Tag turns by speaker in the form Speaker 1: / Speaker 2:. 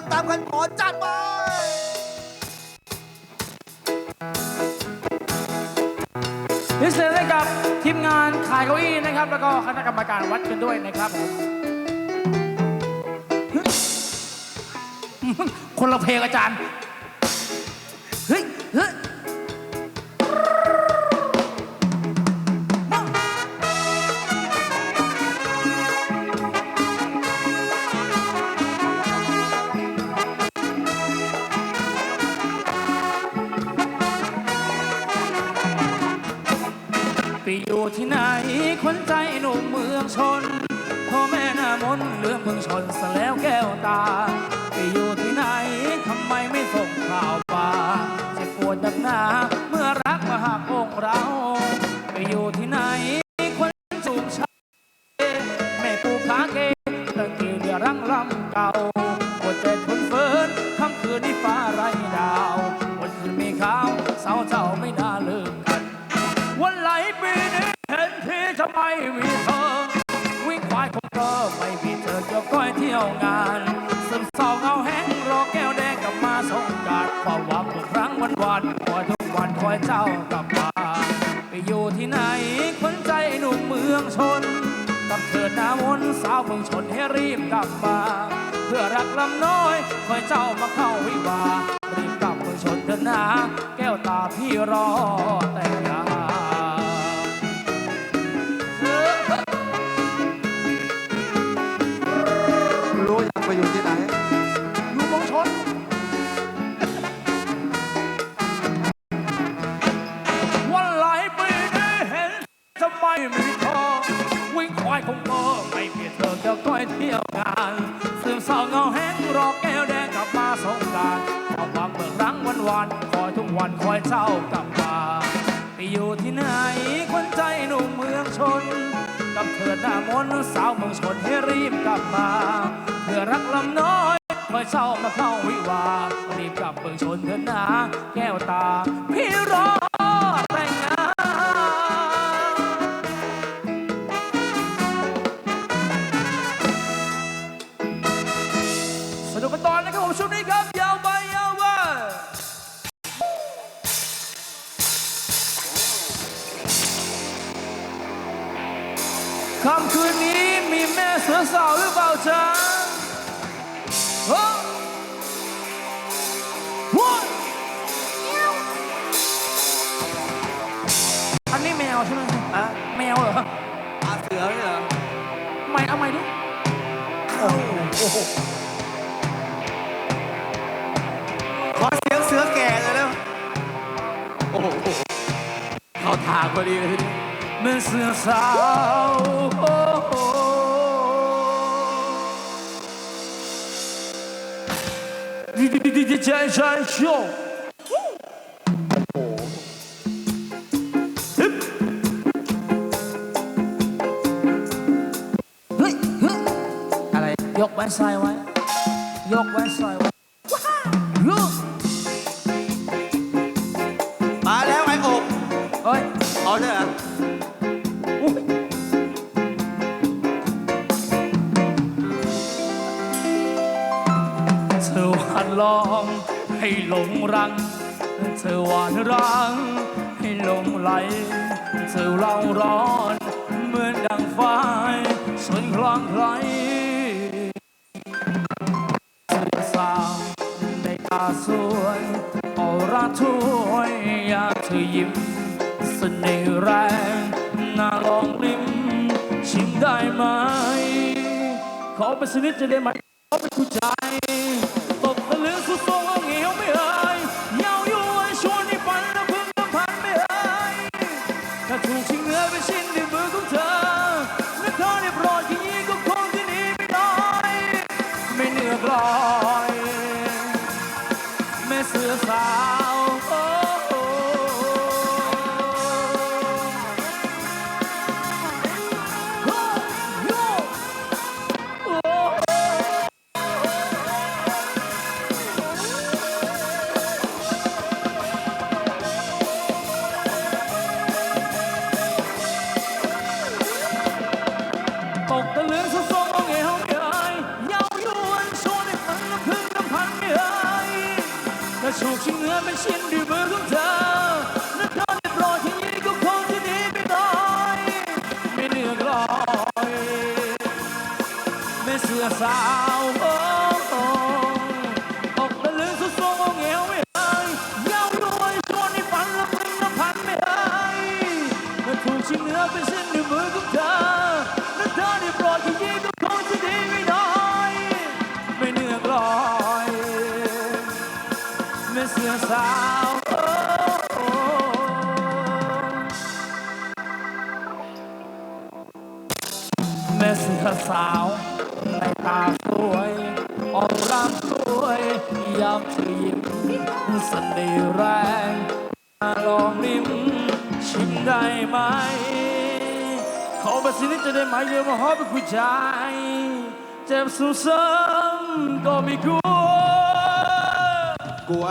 Speaker 1: นตามกันขอจัดไป
Speaker 2: พิเศษให้กับทีมงานขายเก้าอี้นะครับ แล้วก็คณะกรรมการวัดกันด้วยนะครับผมคนละเพลงอาจารย์ เฮ้ยเฮ้ย ไปอยู่ที่ไหนคนใจหนุ่มเมืองชนพ่อแม่หน้ามนเรื่องเมืองชนซะแล้วแก้วตา ไปอยู่ที่ไหนทำไมไม่ส่งข่าวมาจ็บปวดดักหนาเมื่อรักมาหักอกเรา ไปอยู่ที่ไหนคนสูงชาแม่ปูขาเกตะกี้เดือรังลำเก่า ไม่มีเธอ วิ่งควายของเธอไม่มีเธอจะก้อยเที่ยวงานซึมเศร้าเงาแห้งรอแก้วแดงกลับมาสงกรารความหวังทุกครั้งวันวันคอยทุกวันคอยเจ้ากลับมาไปอยู่ที่ไหนคนใจหนุ่มเมืองชนกับเธอหน้ามนสาวเมืองชนให้รีบกลับมาเพื่อรักลำน้อยคอยเจ้ามาเข้าวิวารีบกลับเมืองชนเถิดนาแก้วตาพี่รอ วิ่งควายของเธอไม่เพียเธอจะก้อยเที่ยวงานซึมเศร้าเงาแห้งรอแก้วแดงกลับมาสงกรารความหวังเบิกรังวันวันคอยทุกวันคอยเจ้ากลับมาไปอยู่ที่ไหนคนใจหนุ่มเมืองชนกับเธอหน้ามนสาวเมืองชนให้รีบกลับมาเพื่อรักลำน้อยคอยเช่ามาเข้าวิวารีบกลับเมืองชนเถิดนาแก้วตาพี่รอ สนุกกันตอนนะครับผมช่วงนี้ครับยาวไปยาวไปค่ำคืนนี้มีแม่เสือสาวหรือเปล่าจ๊ะ เขา
Speaker 1: ทางพอดีเลยทีนี้
Speaker 2: เอาเถ
Speaker 1: อ
Speaker 2: เธอหวานล้อมให้หลงรัง เธอหวานรัง ให้หลงไหล เธอเล่าร้อน เหมือนดังไฟส่วนคลองไคลสาวในตาสวยออร่าถ้วยอยากเธอยิ้ม น่ห์แรงน่าลองลิ้มชิมได้ไหม ขอไปสนิทจะได้ไหมขอไปคู่ใจตกตะลึงสุดโซ่เอเหงียวไม่เอ่ยเยาวยวนชวนให้ฝันแล้วพึ่งน้ำพันไม่เอ่ยถ้าถูกชิงเนื้อเป็นชิ้นในมือของเธอและเธอได้โปรด ไม่ชิงเหนือเป็นชิ้นด้วยมือของเธอและเธอได้โปรดที่นี้ก็คงจะดีไม่น้ไม่เหนื่อยกลอยไม่เสือสาว ไม่เสือสาวแม่เสือสาวในตาสวยออกรำสวยยามเธอยิ้มเสน่ห์แรงมาลองลิ้มชิมได้ไหมขอบัสินิดจะได้ไหมเยอะมาหอมเป็นผู้ชายเจ็บสุดซ้ำก็ไม่กลัว
Speaker 1: กลัว